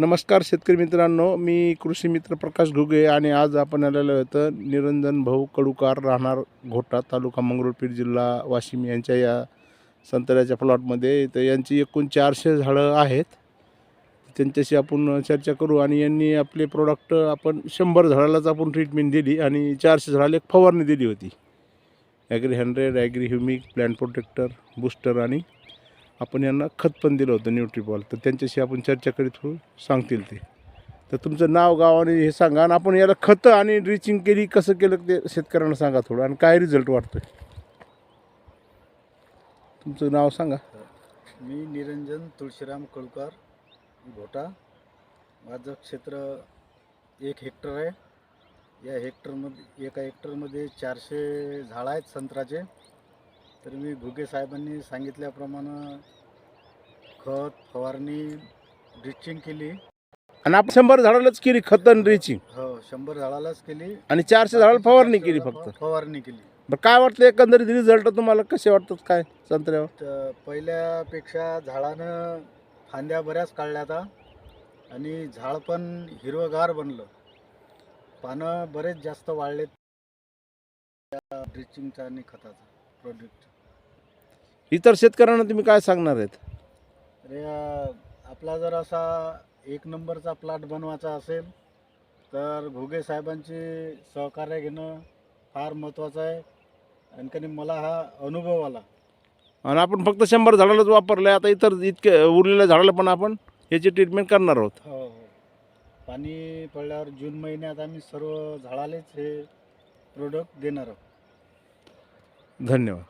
नमस्कार शेतकरी मित्रांनो मी कृषी मित्र प्रकाश घुगे आणि आज आपण आलेलो होतं निरंजन भाऊ कडुकार राहणार घोटा तालुका मंगरुळपीर जिल्हा वाशिम यांच्या या संत्र्याच्या प्लॉटमध्ये तर यांची एकूण चारशे झाडं आहेत. त्यांच्याशी आपण चर्चा करू आणि यांनी आपले प्रोडक्ट आपण शंभर झाडालाच आपण ट्रीटमेंट दिली आणि चारशे झाडाला एक फवारणी दिली होती. Agri hundred agri humic plant protector booster आणि आपण यांना खत पण दिलं होतं न्यूट्रीबॉल तर त्यांच्याशी आपण चर्चा करीत होऊ सांगतील ते. तर तुमचं नाव गाव आणि हे सांगा आणि आपण याला खतं आणि रिचिंग केली कसं केलं ते शेतकऱ्यांना सांगा थोडं आणि काय रिझल्ट वाटतोय? तुमचं नाव सांगा. मी निरंजन तुळशीराम कळकर घोटा. माझं क्षेत्र एक हेक्टर आहे. या हेक्टरमध्ये एका हेक्टरमध्ये चारशे झाडं आहेत संत्र्याचे. तर मी घुगे साहेबांनी सांगितल्याप्रमाणे खत फवारणी ड्रिचिंग केली. आणि आपण शंभर झाडालाच केली खत आणि ड्रिचिंग? हो शंभर झाडालाच केली. आणि चारशे झाडाला फवारणी केली फक्त? फवारणी केली. बरं काय वाटतं एकंदरीत रिझल्ट तुम्हाला कसे वाटतात काय संत्र्यावर? तर पहिल्यापेक्षा झाडानं फांद्या बऱ्याच काढल्या आता. आणि झाड पण हिरवगार बनलं. पानं बरेच जास्त वाढलेत त्या ड्रिचिंगचा आणि खताचा. प्रोडक्ट इतर शेतकऱ्यांना तुम्ही काय सांगणार आहेत? अरे अं, आपला जर असा एक नंबरचा प्लॉट बनवायचा असेल तर घुगे साहेबांचे सहकार्य घेणं फार महत्त्वाचं आहे. आणखी मला हा अनुभव आला. आणि आपण फक्त शंभर झाडालाच वापरलं आता इतर इतके उरलेल्या झाडाला पण आपण याची ट्रीटमेंट करणार आहोत. हो हो. पाणी पडल्यावर जून महिन्यात आम्ही सर्व झाडालेच हे प्रोडक्ट देणार आहोत. धन्यवाद.